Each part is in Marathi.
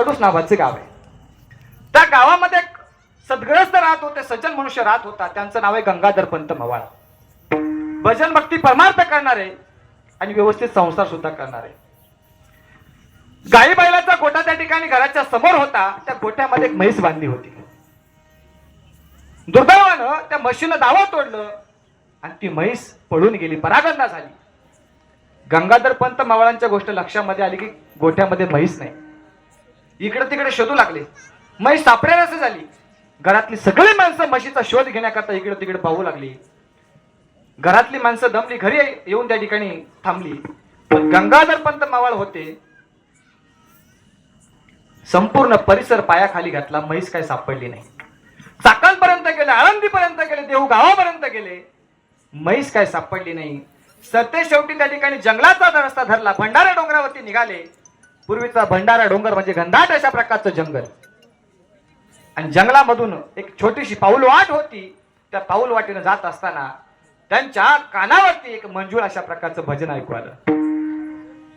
कडूस नावाचं गाव आहे. त्या गावामध्ये सद्ग्रस्त राहत होते सज्जन मनुष्य राहत होता. त्यांचं नाव आहे गंगाधर पंत मवाळ. भजन भक्ती परमार्थ करणारे आणि व्यवस्थित संसार सुद्धा करणारे. गाई बैलाचा गोठा त्या ठिकाणी घराच्या समोर होता. त्या गोठ्यामध्ये एक म्हैस बांधली होती. दुर्दैवानं त्या म्हशीनं दावा तोडलं आणि ती म्हैस पळून गेली परागंदा झाली. गंगाधर पंत मावळांच्या गोष्ट लक्षामध्ये आली की गोठ्यामध्ये म्हैस नाही. इकडे तिकडे शोधू लागले. म्हैस सापडेल असं झाली. घरातली सगळी माणसं म्हशीचा शोध घेण्याकरता इकडे तिकडे पाहू लागली. घरातली माणसं दमली घरी येऊन त्या ठिकाणी थांबली. पण गंगाधर पंत मावळ होते. संपूर्ण परिसर पायाखाली घातला म्हैस काय सापडली नाही. चाकणपर्यंत गेले आळंदीपर्यंत गेले देऊ गावापर्यंत गेले. म्हैस काय सापडली नाही. सत्य शेवटी त्या ठिकाणी जंगलाचा रस्ता धरला भंडारा डोंगरावरती निघाले. पूर्वीचा भंडारा डोंगर म्हणजे घनदाट अशा प्रकारचं जंगल आणि जंगलामधून एक छोटीशी पाऊलवाट होती त्या पाऊलवाटीनं जात असताना त्यांच्या कानावरती एक मंजूळ अशा प्रकारचं भजन ऐकू आलं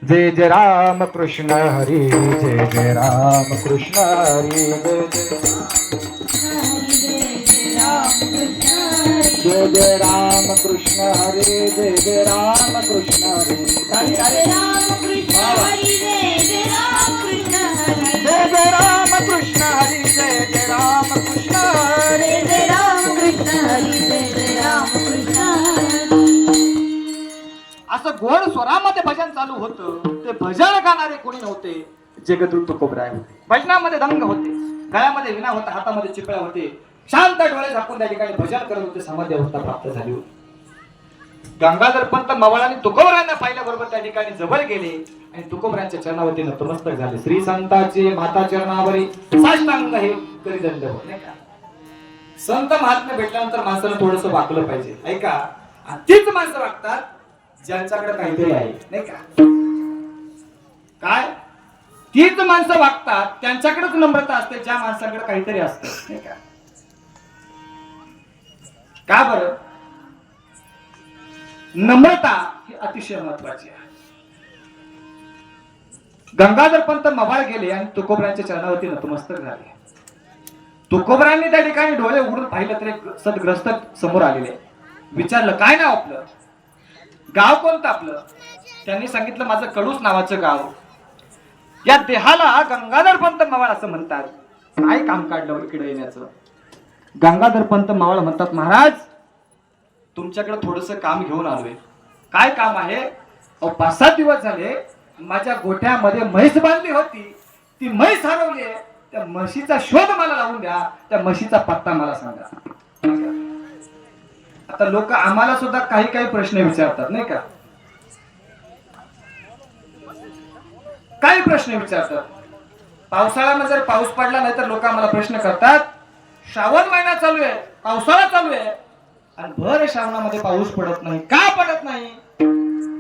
जय जय राम कृष्ण हरी जय जय राम कृष्ण हरी जय जय जय जय राम कृष्ण हरी जय जय राम कृष्ण हरी कृष्ण जय जय राम कृष्ण. असं गोड स्वरामध्ये भजन चालू होतं. ते भजन गाणारे कोणी नव्हते. जगदूत कोबराय होते. भजनामध्ये दंग होते. गळ्यामध्ये विना होता हातामध्ये चिपळ्या होते. शांत डोळे झाकून त्या ठिकाणी भजन करत होते. समाधी अवस्था प्राप्त झाली होती. गंगाधर पंत मवाळाने तुकोबरांना पाहिल्याबरोबर त्या ठिकाणी जवळ गेले आणि तुकोबरांच्या चरणावरती नतमस्तक झाले. श्री संतांचे माता चरणावरी साष्टांग हे करी दंड नाही का? संत महात्म भेटल्यानंतर माणसानं थोडस वाकलं पाहिजे. ऐका? तीच माणसं वागतात ज्यांच्याकडे काहीतरी आहे. नाही का? काय? तीच माणसं वागतात त्यांच्याकडेच नम्रता असते ज्या माणसाकडे काहीतरी असतं. नाही का बरं? नम्रता ही अतिशय महत्वाची आहे. गंगाधर पंत मवाळ गेले आणि तुकोबरांच्या चरणावरती नतमस्तक झाले. तुकोबरांनी त्या ठिकाणी डोळे उघडून पाहिलं तर एक सदग्रस्त समोर आलेले. विचारलं काय नाव आपलं? गाव कोणतं आपलं? त्यांनी सांगितलं माझं कडूस नावाचं गाव. या देहाला गंगाधर पंत मवाळ असं म्हणतात. काय काम काढलं इकडे येण्याचं गंगाधर पंत मावळ म्हणतात महाराज तुमच्याकडे थोडस काम घेऊन आलोय. काय काम आहे? अहो पाच सात दिवस झाले माझ्या गोठ्यामध्ये म्हैस बांधली होती. ती म्हैस हरवली आहे त्या म्हशीचा शोध मला लावून द्या. त्या म्हशीचा पत्ता मला सांगा. आता लोक आम्हाला सुद्धा काही काही प्रश्न विचारतात नाही का? काही प्रश्न विचारतात. पावसाळ्यामध्ये जर पाऊस पडला नाही तर लोक आम्हाला प्रश्न करतात श्रावण महिना चालू आहे. पावसाळा चालू आहे. आणि भर श्रावणामध्ये पाऊस पडत नाही. का पडत नाही?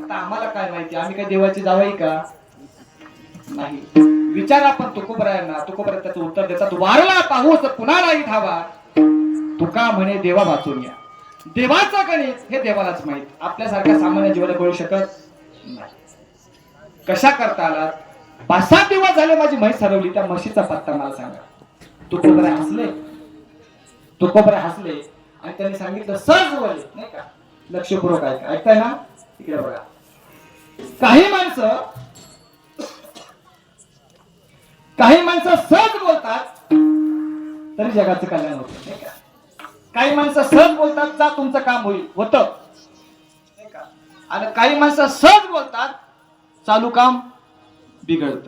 आता आम्हाला काय माहिती? आम्ही काय देवाची जावाई का? नाही. विचार आपण तुकोबरायांना. तुकोबरा त्याचं उत्तर देतात वारला पाऊस पुन्हा नाही धावा. तुका म्हणे देवा वाचून या. देवाचं गणित हे देवालाच माहीत. आपल्यासारख्या सामान्य जीवाला कळू शकत नाही. कशा करता आला पाच सात दिवस झाले माझी म्हैस हरवली. त्या म्हशीचा पत्ता मला सांगा. तुकोबरा हसले. तुकोबरा हसले. आणि त्यांनी सांगितलं सहज बोले नाही का? लक्षपूर्वक ऐका. ऐकताय ना? तिकडे बघा. काही माणसं काही माणसं सहज बोलतात तरी जगाचं कल्याण होत नाही का? काही माणसं सहज बोलतात जा तुमचं काम होईल. होत. नाही का? आणि काही माणसं सहज बोलतात चालू काम बिघडत.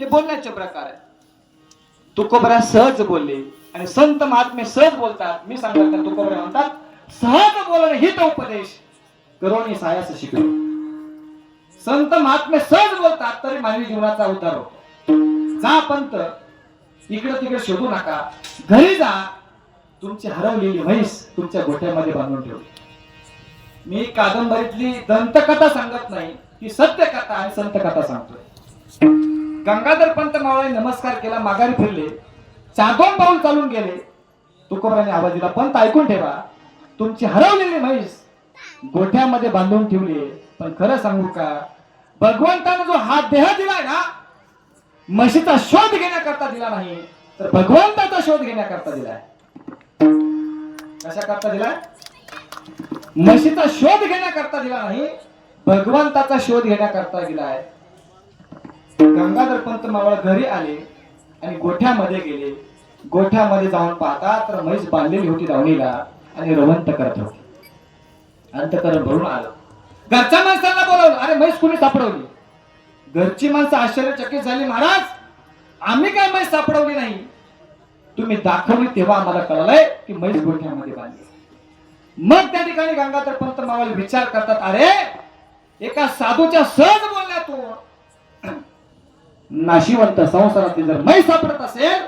हे बोलण्याचे प्रकार आहे तुकोबरा सहज बोलले आणि संत महात्मे सहज बोलतात. मी सांगतात का तुकोबरा म्हणतात. सहज बोलणे हित उपदेश. करोनी सायास शिकलो. संत महात्मे सहज बोलतात तरी मानवी जीवनाचा उद्धार होतो जा पंत इकडे तिकडे शोधू नका. घरी जा. तुमची हरवलेली म्हैस तुमच्या गोठ्यामध्ये बांधून ठेवली. मी कादंबरीतली दंतकथा सांगत नाही ती सत्य कथा आणि संत कथा सांगतोय. गंगाधर पंत मावळे नमस्कार केला माघारी फिरले. चार दोन पाऊल चालून गेले. तुकोबराने आवाज दिला पंत ऐकून ठेवा. तुमची हरवलेली म्हैस गोठ्यामध्ये बांधून ठेवली पण खरं सांगू का? भगवंताने जो हा देह दिलाय ना म्हशीचा शोध घेण्याकरता दिला नाही तर भगवंताचा शोध घेण्याकरता दिलाय. कशा करता दिलाय? म्हशीचा शोध घेण्याकरता दिला नाही भगवंताचा शोध घेण्याकरता दिलाय. गंगाधर पंत मावळ घरी आले आणि गोठ्यामध्ये गेले. गोठ्यामध्ये जाऊन पाहतात. तर म्हैस बांधलेली होती दावणीला आणि रवंत करत होती. अंतकरण भरून आलं. घरच्या माणसांना बोलावलं. अरे म्हैस कुणी सापडवली? घरची माणसं आश्चर्यचकित झाली. महाराज आम्ही काय म्हैस सापडवली नाही? तुम्ही दाखवली तेव्हा आम्हाला कळलंय की म्हैस गोठ्यामध्ये बांधली. मग त्या ठिकाणी गंगाधर पंत मावळ विचार करतात अरे एका साधूच्या सहज बोलण्यातून नाशिवंत संसारातील जर मै सापडत असेल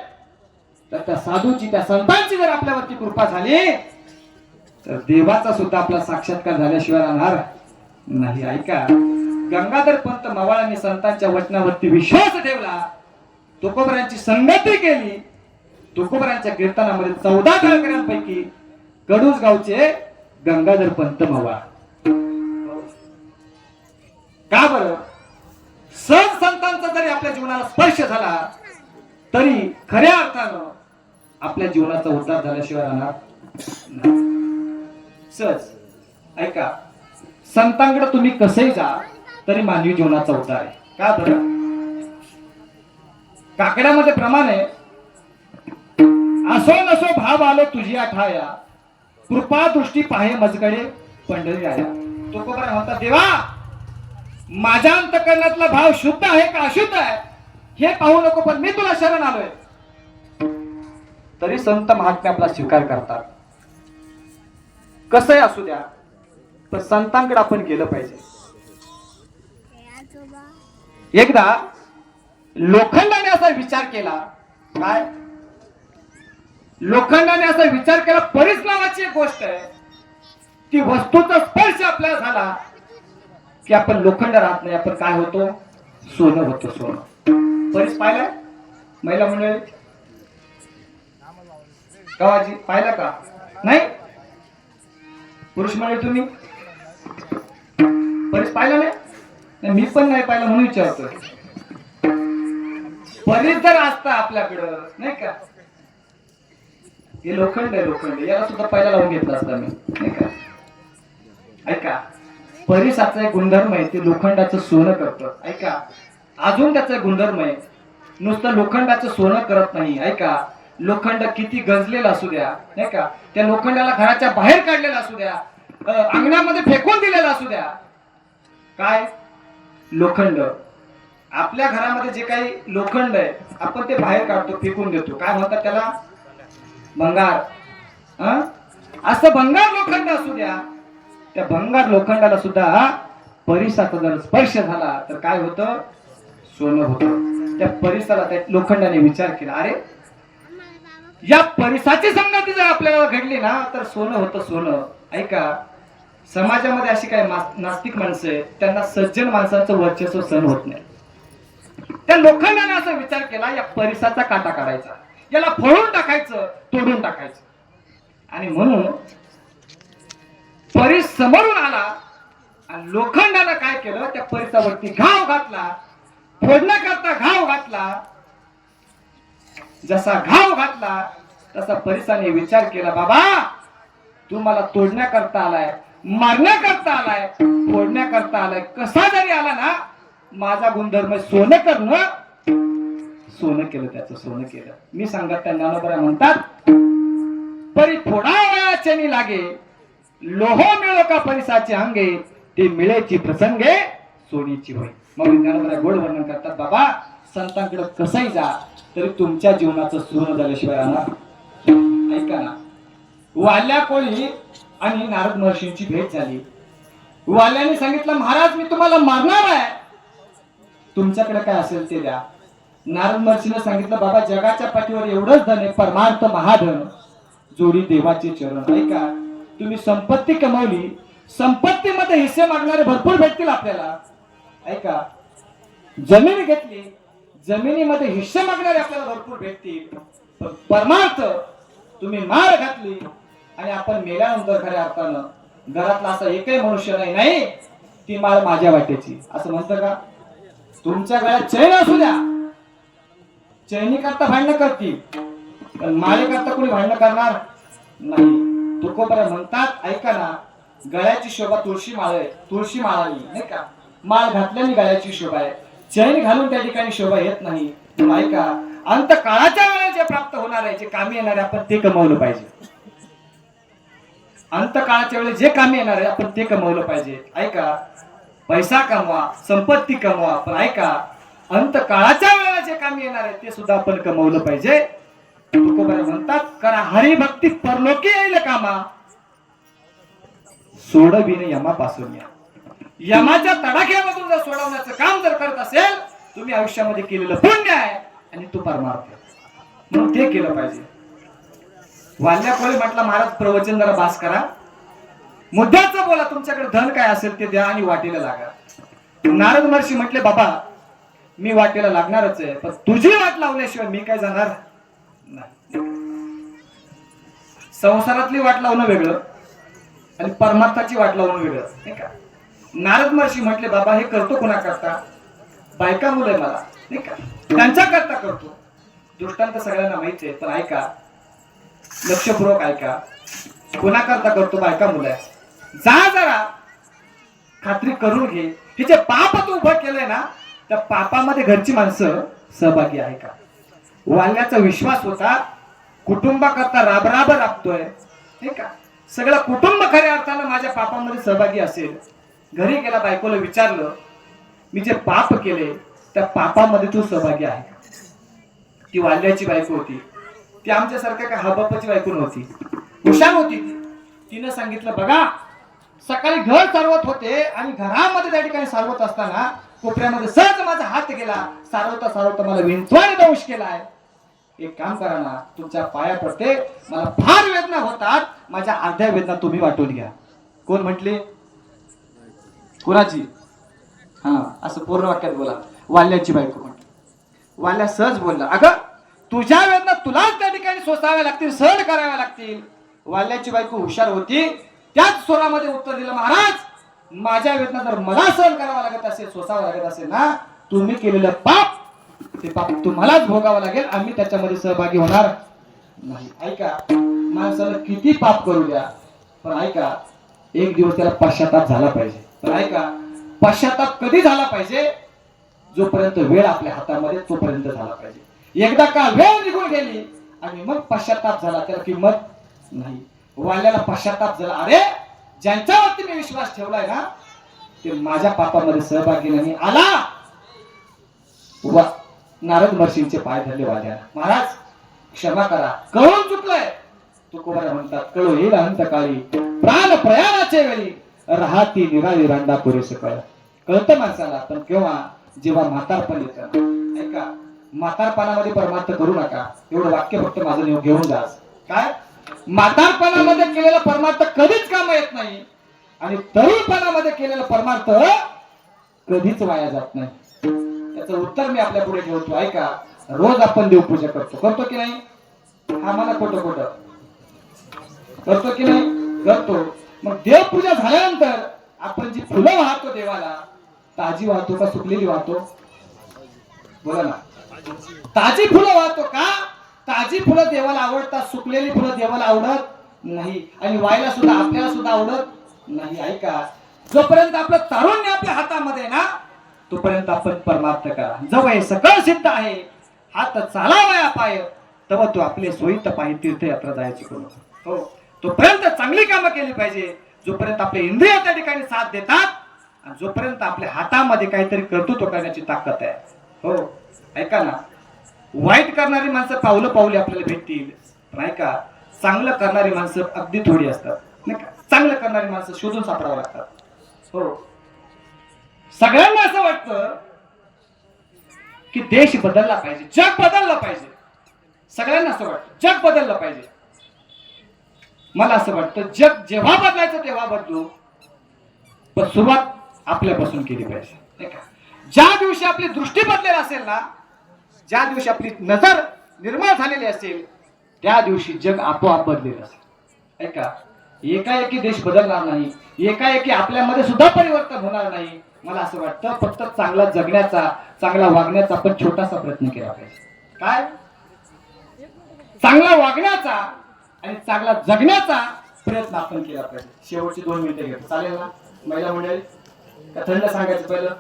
तर त्या साधूची त्या संतांची जर आपल्यावरती कृपा झाली तर देवाचा सुद्धा आपला साक्षात्कार झाल्याशिवाय राहणार नाही. ऐका गंगाधर पंत मवाळांनी संतांच्या वचनावरती विश्वास ठेवला. तुकोबरांची संगती केली. तुकोबरांच्या कीर्तनामध्ये चौदा कळकऱ्यांपैकी कडूस गावचे गंगाधर पंत मवाळ. का बरं? सहज संतांचा जरी आपल्या जीवनाला स्पर्श झाला तरी खऱ्या अर्थानं आपल्या जीवनाचा उद्धार झाल्याशिवाय राहणार सहज ऐका. संतांकडे तुम्ही कसेही जा तरी मानवी जीवनाचा उद्धार आहे. का बरं? काकड्यामध्ये प्रमाण आहे असो नसो भाव आलो तुझी आठाया कृपा दृष्टी पाहे मजकडे पंढरी आया तो कोबरा म्हणता देवा माझ्या अंतकरणातला भाव शुद्ध आहे का अशुद्ध आहे? हे पाहू नको पण मी तुला शरण आलोय. तरी संत महात्मे आपला स्वीकार करतात. कसंही असू द्या पण संतांकडे आपण गेलं पाहिजे. एकदा लोखंडाने असा विचार केला काय? लोखंडाने असा विचार केला परीस नावाची एक गोष्ट आहे. ती वस्तूचा स्पर्श आपल्याला झाला की आपण लोखंड राहत नाही आपण काय होतो? सोनं होतो सोनं. परीस पाहिलं? महिला मंडळी गावाजी पाहिलं का? नाही? पुरुष म्हणजे तुम्ही? परीस पाहिलं नाही? मी पण नाही पाहिलं म्हणून विचारतो परीस जर असता आपल्याकडं नाही का? हे लोखंड आहे लोखंड. याला सुद्धा पहिला लावून घेतला असता मी नाही का? ऐका परिसाचा एक गुणधर्म आहे ते लोखंडाचं सोनं करतं. ऐका अजून त्याचा गुणधर्म आहे. नुसतं लोखंडाचं सोनं करत नाही ऐका. लोखंड किती गंजलेलं असू द्या नाही का? त्या लोखंडाला घराच्या बाहेर काढलेलं असू द्या अंगणामध्ये फेकून दिलेलं असू द्या. काय? लोखंड. आपल्या घरामध्ये जे काही लोखंड आहे आपण ते बाहेर काढतो फेकून देतो. काय म्हणतात त्याला? भंगार. असं भंगार लोखंड असू द्या. त्या भंगार लोखंडाला सुद्धा परिसाचा जर स्पर्श झाला तर काय होतं? सोनं होतं. त्या परिसरात त्या लोखंडाने विचार केला. अरे या परिसाची संगती जर आपल्याला घडली ना तर सोनं होतं सोनं. ऐका समाजामध्ये अशी काही नास्तिक माणसं आहेत त्यांना सज्जन माणसाचं वर्चस्व सहन होत नाही. त्या लोखंडाने असा विचार केला या परिसाचा काटा काढायचा. याला फळून टाकायचं तोडून टाकायचं. आणि म्हणून परीस समोरून आला आणि लोखंडानं काय केलं त्या परिसावरती घाव घातला. फोडण्याकरता घाव घातला. जसा घाव घातला तसा परिसाने विचार केला बाबा तू मला तोडण्याकरता आलाय मारण्याकरता आलाय फोडण्याकरता आलाय. कसा जरी आला ना माझा गुणधर्म सोनं करणं सोनं केलं त्याचं सोनं केलं. मी सांगत त्या ज्ञानोबऱ्या म्हणतात परी थोडा लागे लोह मिळो का परिसाचे अंगे ते मिळेची प्रसंगे सोनीची होय. मग ज्ञानोबऱ्या गोड वर्णन करतात बाबा संतांकडे कसंही जा तरी तुमच्या जीवनाचं सुरू झाल्याशिवाय राहणार ऐका ना? वाल्या कोळी आणि नारद महर्षींची भेट झाली. वाल्याने सांगितलं महाराज मी तुम्हाला मारणार आहे. तुमच्याकडे काय असेल ते द्या. नारद महर्षीने सांगितलं बाबा जगाच्या पाठीवर एवढंच धन आहे परमार्थ महाधन जोडी देवाचे चरण. ऐका तुम्ही संपत्ती कमावली. संपत्तीमध्ये हिस्से मागणारे भरपूर भेटतील आपल्याला. ऐका. जमीन घेतली. जमिनीमध्ये हिस्से मागणारे आपल्याला भरपूर भेटतील. पण परमार्थ तुम्ही मार घातली आणि आपण मेल्यानंतर खऱ्या अर्थानं घरातला असा एकही मनुष्य नाही नाही ती माळ माझ्या वाटेची. असं म्हणतं का? तुमच्या गळ्यात चैन असू द्या. चैनी करता भांडणं करतील. पण माळे करता कोणी भांडणं करणार नाही. तुकोबरा म्हणतात ऐका ना गळ्याची शोभा तुळशी माळ आहे तुळशी माळाली नाही का? माळ घातल्याने गळ्याची शोभा आहे. चैन घालून त्या ठिकाणी शोभा येत नाही. ऐका अंत काळाच्या वेळेला जे प्राप्त होणार आहे जे कामी येणार आहे आपण ते कमवलं पाहिजे. अंत काळाच्या वेळेला जे कामी येणार आहे आपण ते कमवलं पाहिजे. ऐका पैसा कमवा संपत्ती कमवा पण ऐका अंत काळाच्या वेळेला जे कामी येणार आहे ते सुद्धा आपण कमवलं पाहिजे. तुकोबारा म्हणतात करा हरिभक्ती परलोकी येईल कामा. सोडविणे यमापासून या. यमाच्या तडाख्यामधून जर सोडवण्याचं काम जर करत असेल तुम्ही आयुष्यामध्ये केलेलं पुण्य आहे आणि तू परमार्थ मग ते केलं पाहिजे. वाल्या कोळी म्हटलं महाराज प्रवचन जरा भास करा. मुद्द्याचं बोला तुमच्याकडे धन काय असेल ते द्या आणि वाटेला लागा. नारद महर्षी म्हटले बाबा मी वाटेला लागणारच आहे पण तुझी वाट लावल्याशिवाय मी काय जाणार नाही. संसारातली वाट लावणं वेगळं आणि परमार्थाची वाट लावणं वेगळं नाही का? नारद महर्षी म्हटले बाबा हे करतो कोणा करता बायका मुलं आहे मला. नाही का? त्यांच्या करता. करतो दृष्टांत सगळ्यांना माहिती आहे पण ऐका. लक्षपूर्वक ऐका. कोणा करता करतो बायका मुलं जा जरा. खात्री करून घे. हे जे पाप तू उभं केलंय ना त्या पापामध्ये घरची माणसं सहभागी आहे का? वाल्याचा विश्वास होता कुटुंबाकरता राब राब राबतोय. हे का? सगळं कुटुंब खऱ्या अर्थानं माझ्या पापामध्ये सहभागी असेल. घरी गेला बायकोला विचारलं मी जे पाप केले त्या पापामध्ये तू सहभागी आहे ती वाल्याची बायको होती. ती आमच्यासारख्या का हबापाची बायको नव्हती. हुशार होती तिनं सांगितलं बघा सकाळी घर सारवत होते आणि घरामध्ये त्या ठिकाणी सारवत असताना कोपऱ्यामध्ये सहज माझा हात गेला. सारवता सारवता मला विंचवाने दंश आहे एक काम करा ना तुमच्या पाया पडते मला फार वेदना होतात. माझ्या अर्ध्या वेदना तुम्ही वाटून घ्या. कोण म्हटले? कुणाची हा असं पूर्ण वाक्यात बोला. वाल्याची बायको म्हटली वाल्या सहज बोलला अगं तुझ्या वेदना तुलाच त्या ठिकाणी सोसाव्या लागतील सहन कराव्या लागतील. वाल्याची बायको हुशार होती. त्याच स्वरामध्ये उत्तर दिलं महाराज माझ्या वेदना जर मला सहन करावा लागत असेल सोसावं लागत असेल ना तुम्ही केलेलं पाप ते पाप तुम्हालाच भोगावं लागेल. आम्ही त्याच्यामध्ये सहभागी होणार नाही. ऐका माणसाला किती पाप करू द्या पण ऐका एक दिवस त्याला पश्चाताप झाला पाहिजे. पण ऐका पश्चाताप कधी झाला पाहिजे? जोपर्यंत वेळ आपल्या हातामध्ये तोपर्यंत झाला पाहिजे. एकदा का वेळ निघून गेली आणि मग पश्चाताप झाला त्याला किंमत नाही. वाल्याला पश्चाताप झाला. अरे ज्यांच्यावरती मी विश्वास ठेवलाय ना ते माझ्या पापामध्ये सहभागी नाही. आला! वा नारद महर्षींचे पाय धरले वाल्या महाराज क्षमा करा. कळून चुकलंय. तुकोबारा म्हणतात कळू येईल अंतकाळी. प्राण प्रयाणाच्या वेळी राहती निराळी रांडा पुरेसे कळ. कळतं माणसाला पण केव्हा जेव्हा म्हातारपण येत. ऐका म्हातारपणामध्ये परमार्थ करू नका. एवढं वाक्य फक्त माझं नेऊ घेऊन जा. काय? म्हातारपणामध्ये केलेला परमार्थ कधीच काम येत नाही. आणि तरुणपणामध्ये केलेला परमार्थ कधीच वाया जात नाही. त्याचं उत्तर मी आपल्या पुढे ठेवतो. ऐका रोज आपण देवपूजा करतो. करतो की नाही? हा मला खोटं खोटं. करतो की नाही? करतो. मग देवपूजा झाल्यानंतर आपण जी फुलं वाहतो देवाला ताजी वाहतो का सुकलेली वाहतो? बोला ना. ताजी फुलं वाहतो का? ताजी फुलं देवाला आवडतात सुकलेली फुलं देवाला आवडत नाही. आणि वायला सुद्धा आपल्याला सुद्धा आवडत नाही ऐका जोपर्यंत आपलं तारुण्य आपल्या हातामध्ये ना तोपर्यंत आपण परमार्थ करा. जवळ सकळ सिद्ध आहे. हात चालावाया पाय तव तू आपले सोयीत पायी तीर्थयात्रा जायची करू. हो. तोपर्यंत चांगली कामं केली पाहिजे. जोपर्यंत आपले इंद्रिय त्या ठिकाणी साथ देतात आणि जोपर्यंत आपल्या हातामध्ये काहीतरी कर्तृत्व करण्याची ताकद आहे. हो ऐका ना. वाईट करणारी माणसं पावलं पावली आपल्याला भेटतील. पण ऐका चांगलं करणारी माणसं अगदी थोडी असतात. नाही का? चांगलं करणारी माणसं शोधून सापडावं लागतात. हो. सगळ्यांना असं वाटतं की देश बदलला पाहिजे जग बदललं पाहिजे. सगळ्यांना असं वाटतं जग बदललं पाहिजे. मला असं वाटतं जग जेव्हा बदलायचं तेव्हा बदलू. पण सुरुवात आपल्यापासून केली पाहिजे. ज्या दिवशी आपली दृष्टी बदलेली असेल ना ज्या दिवशी आपली नजर निर्माण झालेली असेल त्या दिवशी जग आपोआप बदलेलं असेल. ऐका एकाएकी देश बदलणार नाही एकाएकी आपल्यामध्ये सुद्धा परिवर्तन होणार नाही. मला असं वाटतं फक्त चांगला जगण्याचा चांगला वागण्याचा आपण छोटासा प्रयत्न केला पाहिजे. काय? चांगला वागण्याचा आणि चांगला जगण्याचा प्रयत्न आपण केला पाहिजे. शेवटची दोन मिनिटं घेतो चालेल ना? महिला मंडळी का थंड सांगायचं पहिलं?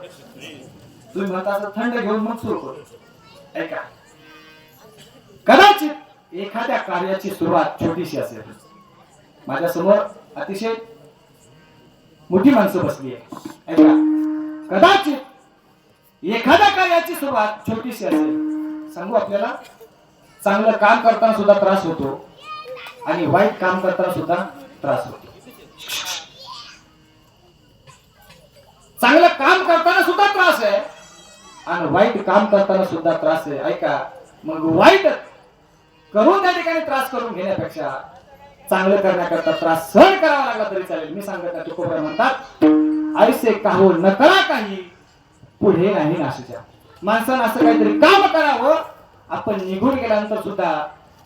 तुम्ही म्हणता असं थंड घेऊन मग सुरू करू. ऐका. कदाचित एखाद्या कार्याची सुरुवात छोटीशी असेल. माझ्यासमोर अतिशय मोठी माणसं बसली आहे ऐका. कदाचित एखाद्या कार्याची सुरुवात छोटीशी असेल. सांगू आपल्याला? चांगलं काम करताना सुद्धा त्रास होतो. आणि वाईट काम करताना सुद्धा त्रास होतो. चांगलं काम करताना सुद्धा त्रास आहे. आणि वाईट काम करताना सुद्धा त्रास आहे. ऐका मग वाईट करून त्या ठिकाणी त्रास करून घेण्यापेक्षा चांगलं करण्याकरता त्रास सहन करावा लागला तरी चालेल. मी सांगत नाही तुकोबरा म्हणतात आयुष्य काहो न करा काही पुढे नाही नाशिच्या माणसानं असं काहीतरी काम करावं आपण निघून गेल्यानंतर सुद्धा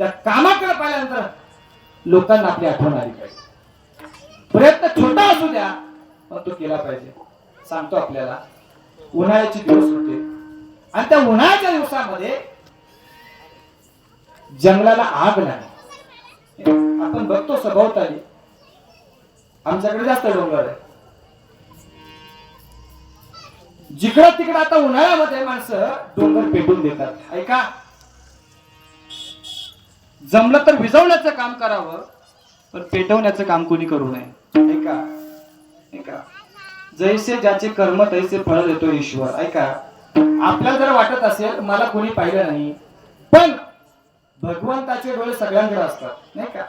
त्या कामाकडे पाहिल्यानंतर लोकांना आपली आठवण आली पाहिजे. प्रयत्न छोटा असू द्या पण तो केला पाहिजे. सांगतो आपल्याला उन्हाळ्याचे दिवस होते. आणि त्या उन्हाळ्याच्या दिवसामध्ये जंगलाला आग लागली. आपण बघतो सभोवताली. आमच्याकडे जास्त डोंगर आहे. जिकडं तिकडं आता उन्हाळ्यामध्ये माणसं डोंगर पेटून देतात. ऐका जमलं तर विजवण्याचं काम करावं पण पेटवण्याचं काम कोणी करू नये. ऐका ऐका. जैसे ज्याचे कर्म तैसे फळ देतो ईश्वर. ऐका आपल्याला जर वाटत असेल मला कोणी पाहिलं नाही पण भगवंताचे डोळे सगळ्यांकडे असतात नाही का?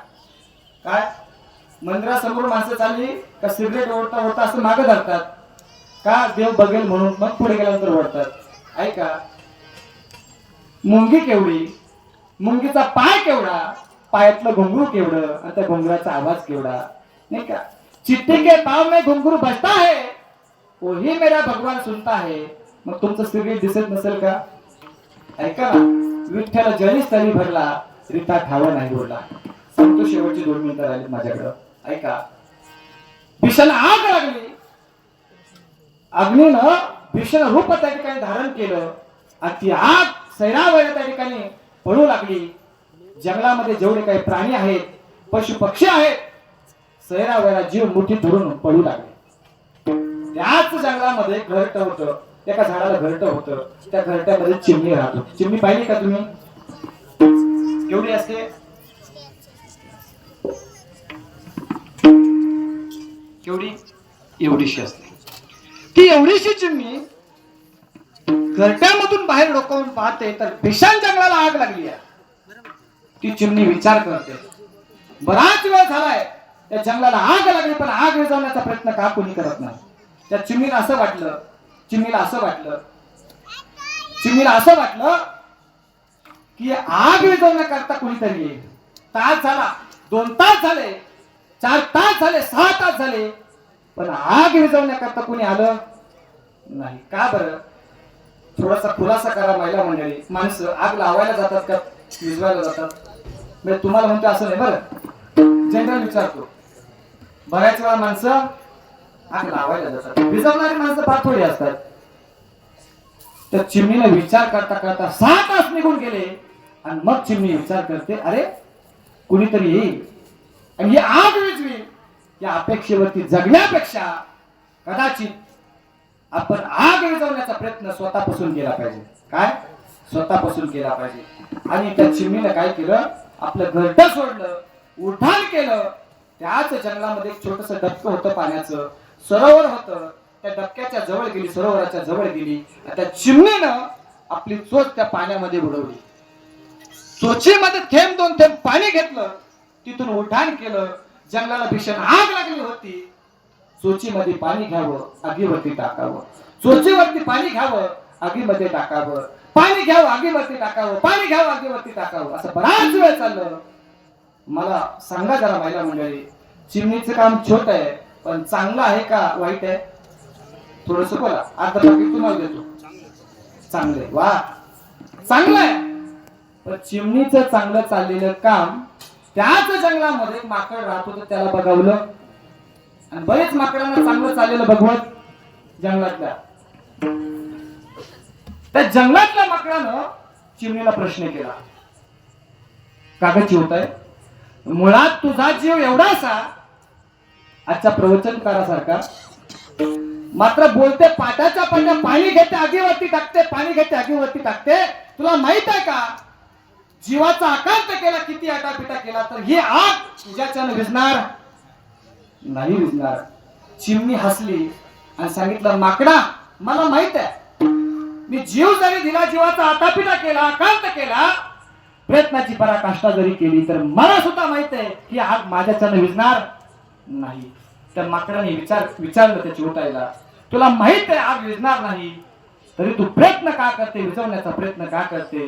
काय? मंदिरासमोर माणसं चालली का सिगरेट ओढता ओढता असं मागं धरतात? का देव बघेल म्हणून मग पुढे गेल्यानंतर ओढतात? ऐका. मुंगी केवढी? मुंगीचा पाय केवढा पायातलं घुंगरू केवढं आणि त्या घुंगराचा आवाज केवढा. नाही का? चिठ्ठी के पाव में घुंगरू बसता है वही मेरा भगवान सुनता है. मग तुमचं सिगरेट दिसत नसेल का? ऐका ना विठ्ठल जरी स्थळी भरला रिता ठावा नाही बोलला. सांगतो शेवटची दोन मिनिटं राहिली माझ्याकडं. ऐका. भीषण आग लागली. अग्नीनं भीषण रूप त्या ठिकाणी धारण केलं. आणि ती आग सैरावया त्या ठिकाणी पळू लागली. जंगलामध्ये जेवढे काही प्राणी आहेत पशु पक्षी आहेत सैरावयाला जीव मुठी धरून पळू लागले. त्याच जंगलामध्ये घरट होतं. एका झाडाला घरट होतं. त्या घरट्यामध्ये चिमणी राहतो. चिमणी पाहिली का तुम्ही? केवढी असते? केवढी? एवढीशी असते. ती एवढीशी चिमणी घरट्यामधून बाहेर डोकावून पाहते तर भीषण जंगलाला आग लागली आहे. ती चिमणी विचार करते. बराच वेळ झालाय त्या जंगलाला आग लागली पण आग विजवण्याचा प्रयत्न का कोणी करत नाही? त्या चिमणीला असं वाटलं चिमणीला असं वाटलं चिमणीला असं वाटलं की आग विजवण्याकरता कोणीतरी येईल. तास झाला दोन तास झाले चार तास झाले सहा तास झाले पण आग विजवण्याकरता कुणी आलं नाही. का बरं? थोडासा खुलासा करा महिला मंडळी. माणसं आग लावायला जातात का? विजवायला जातात. म्हणजे तुम्हाला म्हणतो असं नाही बरं. जनरल विचारतो. बऱ्याच वेळा माणसं आग लावायला जातात. विजवणारी माणसं फार थोडी असतात. तर चिमणीला विचार करता करता सहा तास निघून गेले. आणि मग चिमणी विचार करते अरे कुणीतरी येईल. आणि ही आग विजवी या अपेक्षेवरती जगण्यापेक्षा कदाचित आपण आग विजवण्याचा प्रयत्न स्वतःपासून केला पाहिजे. काय? स्वतःपासून केला पाहिजे. आणि त्या चिमणीनं काय केलं? आपलं घरट सोडलं उठाण केलं. त्याच जंगलामध्ये एक छोटस डबकं होतं पाण्याचं. सरोवर होतं. त्या डबक्याच्या जवळ गेली सरोवराच्या जवळ गेली. त्या चिमणीनं आपली चोच त्या पाण्यामध्ये बुडवली. चोचीमध्ये थेंब दोन थेंब पाणी घेतलं. तिथून उठाण केलं. जंगलाला भीषण आग लागली होती. चोचीमध्ये पाणी घ्यावं आगीवरती टाकावं. चोचीवरती पाणी घ्यावं आगीमध्ये टाकावं. पाणी घ्यावं आगीवरती टाकावं. पाणी घ्यावं आगीवरती टाकावं. असं बराच वेळ चाललं. मला सांगा जरा महिला मंडळी चिमणीचं काम छोट आहे पण चांगलं आहे का वाईट आहे? थोडस बोला. आता बाकी तुम्हाला देतो. चांगलं आहे. वा. चांगलं आहे. पण चिमणीचं चांगलं चाललेलं काम त्याच जंगलामध्ये माकड राहत होतं त्याला बघावलं. आणि बरेच माकडांना चांगलं चाललेलं भगवत जंगलातल्या. त्या जंगलातल्या माकडानं चिमणीला प्रश्न केला. कागद चिवताय मुळात तुझा जीव एवढा असा आजच्या प्रवचनकारासारखा मात्र बोलते पाटाच्या पाण्या पाणी घेते आगीवरती टाकते पाणी घेते आगीवरती टाकते. तुला माहीत आहे का? जीवाचा आकांत केला किती आटापिटा केला तर ही आग तुझ्याच्यानं भिजणार? नाही विझणार चिमणी हसली आणि सांगितलं माकडा मला माहीत आहे. मी जीव जरी दिला जीवाचा आतापिटा केला कांत केला प्रयत्नाची पराकाष्ठा जरी केली तर मला सुद्धा माहीत आहे की आग माझ्याच्यानं विजणार नाही. तर माकडाने विचार विचारलं त्याची उठायला तुला माहीत आहे आग विजणार नाही. तरी तू प्रयत्न का करते? विजवण्याचा प्रयत्न का करते?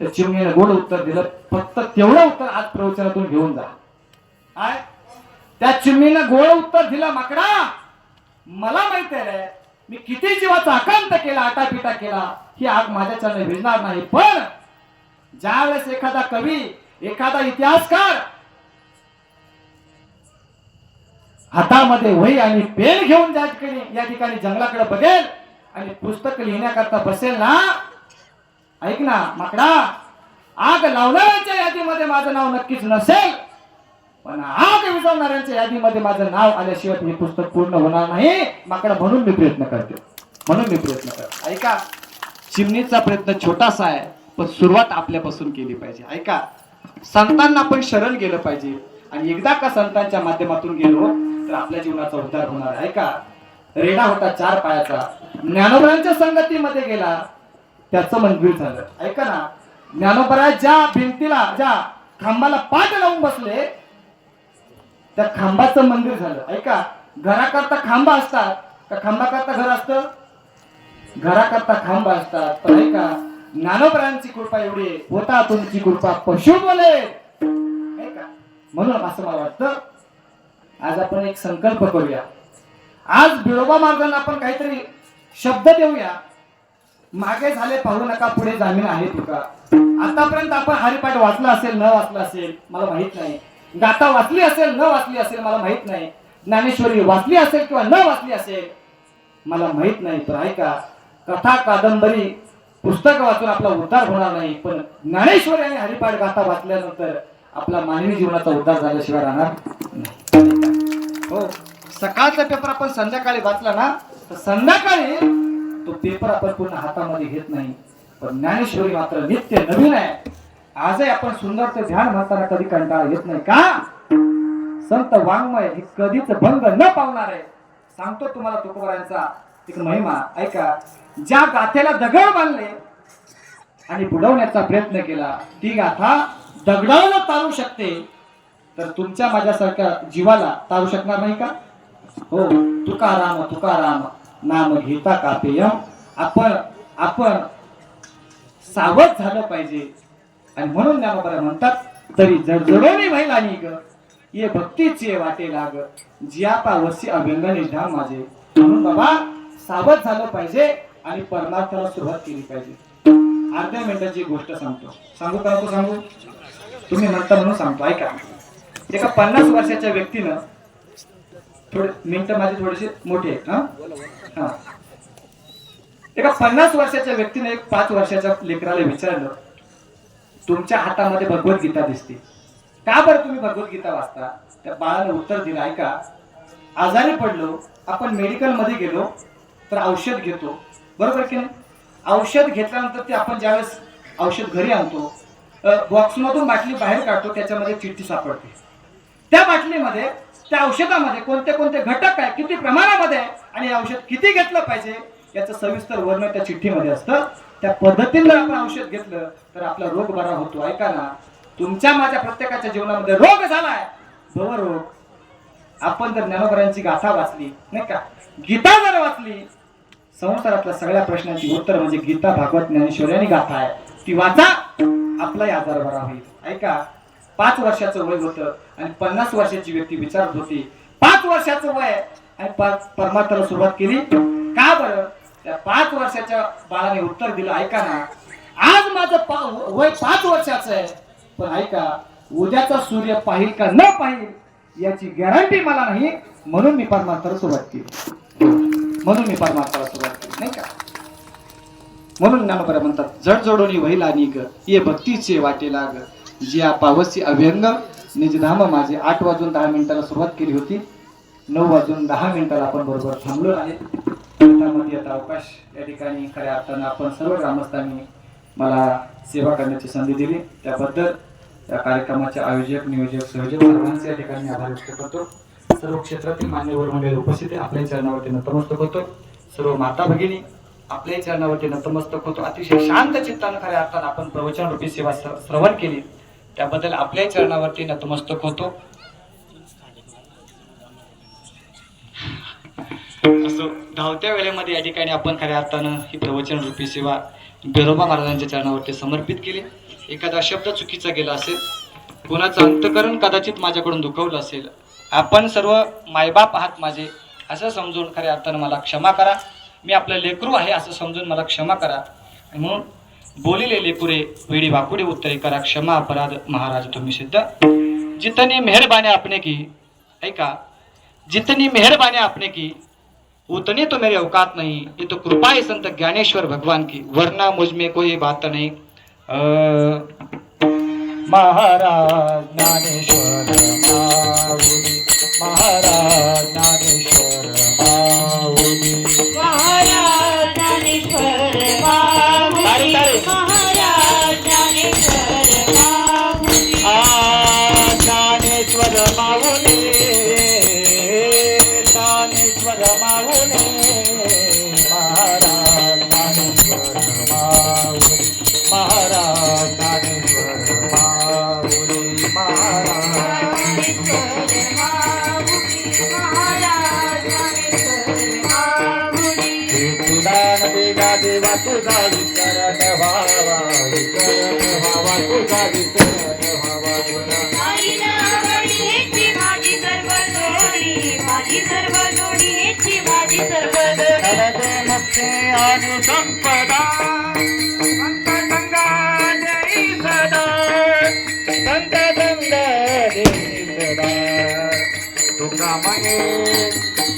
तर चिमणीने गोड उत्तर दिलं फक्त तेवढं उत्तर आज प्रवचनातून घेऊन जा. काय त्या चिमणीनं गोड उत्तर दिलं माकडा मला माहीत आहे रे मी किती जीवाचा आकांत केला आटापिटा केला ही आग माझ्याच्याने भिजणार नाही. पण ज्यावेळेस एखादा कवी एखादा इतिहासकार हातामध्ये वही आणि पेन घेऊन ज्या ठिकाणी या ठिकाणी जंगलाकडे बघेल आणि पुस्तक लिहिण्याकरता बसेल ना ऐक ना माकडा आग लावणाऱ्यांच्या यादीमध्ये माझं नाव नक्कीच नसेल. पण आग विझवणाऱ्यांच्या यादीमध्ये माझं नाव आल्याशिवाय हे पुस्तक पूर्ण होणार नाही. माकडा म्हणून मी प्रयत्न करतो. म्हणून मी प्रयत्न करतो. ऐका चिमणीचा प्रयत्न छोटासा आहे पण सुरुवात आपल्यापासून केली पाहिजे. ऐका संतांना आपण शरण गेलं पाहिजे. आणि एकदा का संतांच्या माध्यमातून गेलो तर आपल्या जीवनाचा उद्धार होणार आहे. ऐका रेडा होता चार पायाचा. ज्ञानोबरांच्या संगतीमध्ये गेला. त्याचं मंदिर झालं. ऐका ना ज्ञानोबरा ज्या भिंतीला ज्या खांबाला पाठ लावून बसले त्या खांबाचं मंदिर झालं. ऐका घराकरता खांबा असतात का खांबाकरता घर असतं? घराकरता खांब असतात. पण ऐका ज्ञानोपरांची कृपा एवढी होता तुमची कृपा पशु बोले. ऐका म्हणून असं मला वाटतं आज आपण एक संकल्प करूया. आज बिरोबा मार्गाने आपण काहीतरी शब्द देऊया. मागे झाले पाहू नका पुढे जामीन आहे तुका. आतापर्यंत आपण हरिपाठ वाचला असेल न वाचला असेल मला माहीत नाही. गाथा वाचली असेल न वाचली असेल मला माहीत नाही. ज्ञानेश्वरी वाचली असेल किंवा न वाचली असेल मला माहीत नाही. तर ऐका कथा कादंबरी पुस्तक वाचून आपला उद्धार होणार नाही. पण ज्ञानेश्वरी आणि हरिपाठ गाथा वाचल्यानंतर आपला मानवी जीवनाचा उद्धार झाल्याशिवाय राहणार हो. सकाळचा पेपर आपण संध्याकाळी वाचला ना तर संध्याकाळी तो पेपर आपण पूर्ण हातामध्ये घेत नाही. पण ज्ञानेश्वरी मात्र नित्य नवीन आहे. आजही आपण सुंदरचं ध्यान म्हणताना कधी कंटाळा येत नाही का? संत वाङ्मय हे कधीच भंग न पावणार. आहे सांगतो तुम्हाला तुकोबारांचा एक महिमा. ऐका ज्या गाथेला दगड बांधले आणि बुडवण्याचा प्रयत्न केला ती गाथा दगडाला तारू शकते. तर तुमच्या माझ्यासारख्या जीवाला तारू शकणार नाही का? हो तुकाराम तुकाराम नाम घेता कापेयम. आपण आपण सावध झालं पाहिजे. आणि म्हणून ज्ञानोबा म्हणतात तरी जडजडोनी भाई आणि ग ये भक्तीची वाटे लाग जियापा पावसी अभ्यंग धाम माझे. म्हणून बाबा सावध झालं पाहिजे आणि परमार्थाला सुरुवात केली पाहिजे. अर्ध्या मिनिटाची गोष्ट सांगतो. सांगू का नको सांगू? तुम्ही म्हणता म्हणून सांगतो ऐका. एका पन्नास वर्षाच्या व्यक्तीनं थोडे मिनिट माझे थोडेसे मोठे आहेत हा? हा. एका पन्नास वर्षाच्या व्यक्तीने एक पाच वर्षाच्या लेकराला विचारलं तुमच्या हातामध्ये भगवद्गीता दिसते. का बरं तुम्ही भगवद्गीता वाचता? त्या बाळाने उत्तर दिलं ऐका आजारी पडलो आपण मेडिकलमध्ये गेलो तर औषध घेतो. बरोबर की नाही? औषध घेतल्यानंतर ते आपण ज्यावेळेस औषध घरी आणतो बॉक्समधून बाटली बाहेर काढतो त्याच्यामध्ये चिठ्ठी सापडते. त्या बाटलीमध्ये त्या औषधामध्ये कोणते कोणते घटक आहे किती प्रमाणामध्ये आहे आणि औषध किती घेतलं पाहिजे याचं सविस्तर वर्णन त्या चिठ्ठीमध्ये असतं. त्या पद्धतीनं जर आपण औषध घेतलं तर आपला रोग बरा होतो. ऐका ना तुमच्या माझ्या प्रत्येकाच्या जीवनामध्ये रोग झालाय. रोग. आपण जर ज्ञानोबरांची गाथा वाचली नाही का? गीता जर वाचली संसारातल्या सगळ्या प्रश्नांची उत्तर म्हणजे गीता भागवत ज्ञानेश्वरी आणि गाथा आहे. ती वाचा आपलाही आजार बरा होईल. ऐका पाच वर्षाचं वय होतं आणि पन्नास वर्षाची व्यक्ती विचारत होती पाच वर्षाचं वय आणि प- परमार्थाला सुरुवात केली. का बरं? त्या पाच वर्षाच्या बाळाने उत्तर दिलं ऐका ना आज माझं पा- वय पाच वर्षाचं आहे पण ऐका उद्याचा सूर्य पाहिल का न पाहिल याची गॅरंटी मला नाही म्हणून मी परमार्थाला सुरुवात केली. म्हणून मी परमार्थाला सुरुवात केली नाही का? म्हणून ज्ञानोबरा म्हणतात जड जोडोनी वहिला निग ये भक्तीचे वाटे लाग जिया पावसी अभ्यंग. निजधाम माझे आठ वाजून दहा मिनिटाला सुरुवात केली होती. नऊ वाजून दहा मिनिटाला आपण बरोबर थांबलो आहे. भारतामध्ये आता अवकाश या ठिकाणी खऱ्या अर्थानं आपण सर्व ग्रामस्थांनी मला सेवा करण्याची संधी दिली. त्याबद्दल या कार्यक्रमाचे आयोजक नियोजक संयोजक सर्वांचे या ठिकाणी आभार व्यक्त करतो. सर्व क्षेत्रातील मान्यवर मंडळी उपस्थित आहे. आपल्या चरणावरती नतमस्तक होतो. सर्व माता भगिनी आपल्या चरणावरती नतमस्तक होतो. अतिशय शांत चित्तानं खऱ्या अर्थानं आपण प्रवचन रूपी सेवा श्रवण केली. त्याबद्दल आपल्याही चरणावरती नतमस्तक होतो. असो धावत्या वेळेमध्ये या ठिकाणी आपण खऱ्या अर्थानं ही प्रवचन रूपी सेवा बिरोबा महाराजांच्या चरणावरती समर्पित केली. एखादा शब्द चुकीचा गेला असेल कोणाचं अंतकरण कदाचित माझ्याकडून दुखवलं असेल आपण सर्व मायबाप आहात माझे असं समजून खऱ्या अर्थानं मला क्षमा करा. मी आपलं लेकरू आहे असं समजून मला क्षमा करा. म्हणून बोलिले लेकुरे वेळी वाकुडे उत्तरे करा क्षमा अपराध महाराज तुम्ही सिद्ध. जितनी मेहरबानी आपने की ऐका जितनी मेहरबानी आपने की उतनी तो मेरे औकात नहीं, ये तो कृपा है संत ज्ञानेश्वर भगवान की, वरना मुझमें कोई बात नहीं। महाराज ज्ञानेश्वर महाराज ज्ञानेश्वर। ज्ञानेश्वर माऊली मुक्ती आणि संपदा संत गंगा जय सदा संत गंगा जय सदा तुका म्हणे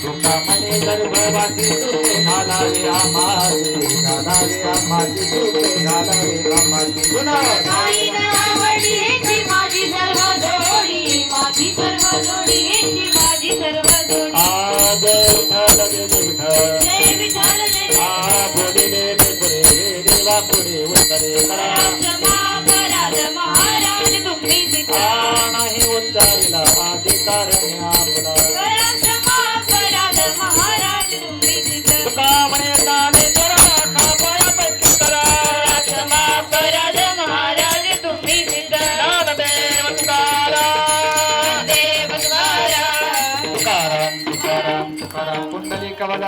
तुका म्हणे गर्भवासी तुझे घालावे आम्हाचे घालावे आम्हाचे तुझे घालावे आम्हाचे गुन्हा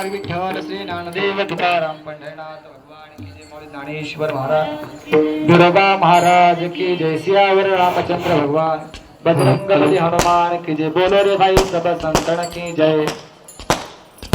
पुंडली विठ्ठल श्री ज्ञानदेव तुकाराम पंढरनाथ भगवान की जय मौली ज्ञानेश्वर महाराज दुर्गा महाराज की जय सियावर रामचंद्र भगवान। बजरंग हनुमान की जय। बोलो रे भाई सब संतन की जय।